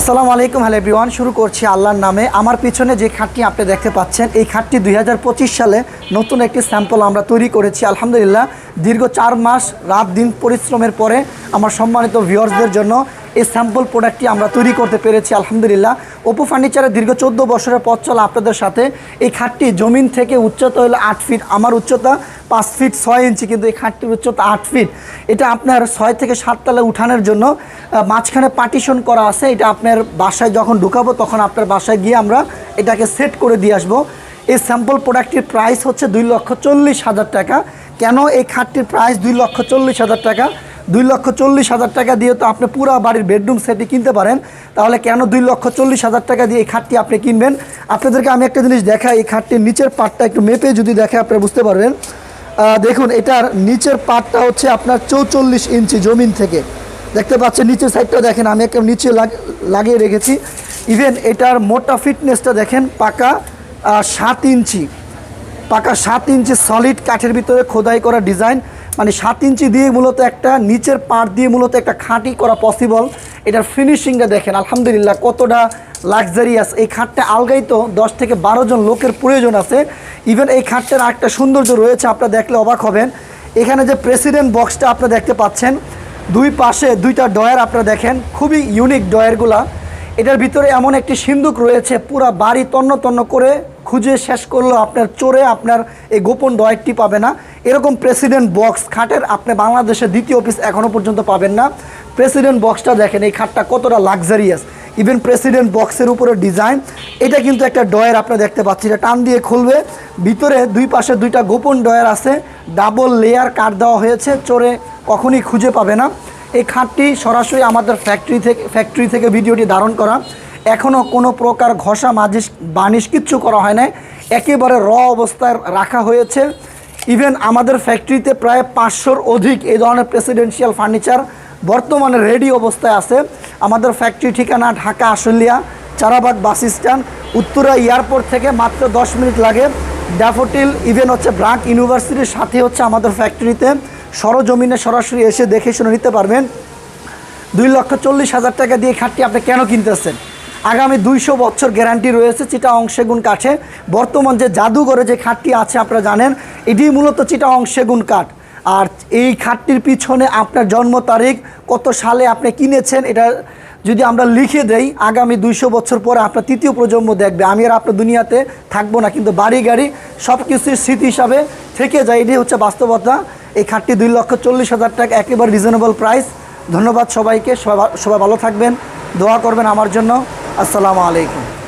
আসসালামু আলাইকুম, hello everyone. শুরু করছি আল্লাহর নামে। আমার পিছনে যে খাটটি আপনি দেখতে পাচ্ছেন, এই খাটটি দুই হাজার পঁচিশ সালে নতুন একটি স্যাম্পল আমরা তৈরি করেছি। আলহামদুলিল্লাহ, দীর্ঘ চার মাস রাত দিন পরিশ্রমের পরে আমার সম্মানিত ভিউয়ার্সদের জন্য এই স্যাম্পল প্রোডাক্টটি আমরা তৈরি করতে পেরেছি। আলহামদুলিল্লাহ, ওপো ফার্নিচারের দীর্ঘ চোদ্দ বছরের পথ চলা আপনাদের সাথে। এই খাটটি জমিন থেকে উচ্চতা হলো আট ফিট। আমার উচ্চতা পাঁচ ফিট ছয় ইঞ্চি কিন্তু এই খাটটির উচ্চতা আট ফিট। এটা আপনার ছয় থেকে সাত তলা উঠানোর জন্য মাঝখানে পার্টিশন করা আছে। এটা আপনার বাসায় যখন ঢুকাবো তখন আপনার বাসায় গিয়ে আমরা এটাকে সেট করে দিয়ে আসব। এই স্যাম্পল প্রোডাক্টটির প্রাইস হচ্ছে দুই লক্ষ চল্লিশ হাজার টাকা। কেন এই খাটটির প্রাইস দুই লক্ষ চল্লিশ হাজার টাকা? দুই লক্ষ চল্লিশ হাজার টাকা দিয়ে তো আপনি পুরো বাড়ির বেডরুম সেটই কিনতে পারেন। তাহলে কেন দুই লক্ষ চল্লিশ হাজার টাকা দিয়ে এই খাটটি আপনি কিনবেন? আপনাদেরকে আমি একটা জিনিস দেখাই, এই খাটটির নিচের পার্টটা একটু মেপে যদি দেখে আপনারা বুঝতে পারবেন। দেখুন, এটার নিচের পার্টটা হচ্ছে আপনার চৌচল্লিশ ইঞ্চি জমিন থেকে। দেখতে পাচ্ছেন, নিচের সাইডটা দেখেন, আমি একটা নিচে লাগ- লাগিয়ে রেখেছি। ইভেন এটার মোটা ফিটনেসটা দেখেন, পাকা সাত ইঞ্চি। পাকা সাত ইঞ্চি সলিড কাঠের ভিতরে খোদাই করা ডিজাইন মানে সাত ইঞ্চি দিয়ে মূলত একটা, নিচের পার্ট দিয়ে মূলত একটা খাঁটি করা পসিবল এটার ফিনিশিংটা দেখেন, আলহামদুলিল্লাহ, কতটা লাক্সারিয়াস এই খাটটা আলগাই তো দশ থেকে বারো জন লোকের প্রয়োজন আছে। ইভেন এই খাটটার আরেকটা সৌন্দর্য রয়েছে, আপনারা দেখলে অবাক হবেন। এখানে যে প্রেসিডেন্ট বক্সটা আপনারা দেখতে পাচ্ছেন, দুই পাশে দুইটা ডয়ার আপনারা দেখেন, খুবই ইউনিক ডয়ারগুলা এটার ভিতরে এমন একটি সিন্দুক রয়েছে, পুরা বাড়ি তন্ন তন্ন করে খুঁজে শেষ করলেও আপনার চোরে, আপনার এই গোপন ডয়েরটি পাবে না। এরকম প্রেসিডেন্ট বক্স খাটের আপনি বাংলাদেশের দ্বিতীয় অফিস এখনও পর্যন্ত পাবেন না। প্রেসিডেন্ট বক্সটা দেখেন, এই খাটটা কতটা লাক্সারিয়াস ইভেন প্রেসিডেন্ট বক্সের উপরে ডিজাইন এটা কিন্তু একটা ডয়ার আপনি দেখতে পাচ্ছি এটা টান দিয়ে খুলবে। ভিতরে দুই পাশে দুইটা গোপন ডয়ার আছে। ডাবল লেয়ার কাট দেওয়া হয়েছে। চোরে কখনই খুঁজে পাবে না। এই খাটটি সরাসরি আমাদের ফ্যাক্টরি থেকে ফ্যাক্টরি থেকে ভিডিওটি ধারণ করা। এখনও কোনো প্রকার ঘষা মাজিশ বানিশ কিচ্ছু করা হয় না একেবারে র অবস্থায় রাখা হয়েছে। ইভেন আমাদের ফ্যাক্টরিতে প্রায় পাঁচশোর অধিক এই ধরনের প্রেসিডেন্সিয়াল ফার্নিচার বর্তমানে রেডি অবস্থায় আছে। আমাদের ফ্যাক্টরি ঠিকানা Dhaka Ashulia, Charabag bus stand, Uttara airport থেকে মাত্র দশ মিনিট লাগে। ড্যাফোটিল ইভেন হচ্ছে ব্রাক ইউনিভার্সিটির সাথে হচ্ছে আমাদের ফ্যাক্টরিতে সরজমিনে সরাসরি এসে দেখে শুনে নিতে পারবেন। দুই লক্ষ চল্লিশ হাজার টাকা দিয়ে খাটটি আপনি কেন কিনতেছেন? আগামী দুইশো বছর গ্যারান্টি রয়েছে চিটা সেগুন কাঠে। বর্তমান যে জাদুঘরে যে খাটটি আছে, আপনারা জানেন, এটি মূলত চিটা সেগুন কাঠ। এই খাটটির পিছনে আপনার জন্ম তারিখ, কত সালে আপনি কিনেছেন, এটা যদি আমরা লিখে দেই, আগামী দুইশো বছর পরে আপনার তৃতীয় প্রজন্ম দেখবে। আমি আর আপনার দুনিয়াতে থাকব না, কিন্তু বাড়ি, গাড়ি সব কিছুর স্মৃতি হিসাবে থেকে যায় এটি হচ্ছে বাস্তবতা। এই খাটটি দুই লক্ষ চল্লিশ হাজার টাকা, একেবারে রিজনেবল প্রাইস ধন্যবাদ সবাইকে, সবাই সবাই ভালো থাকবেন, দোয়া করবেন আমার জন্য। আসসালামু আলাইকুম।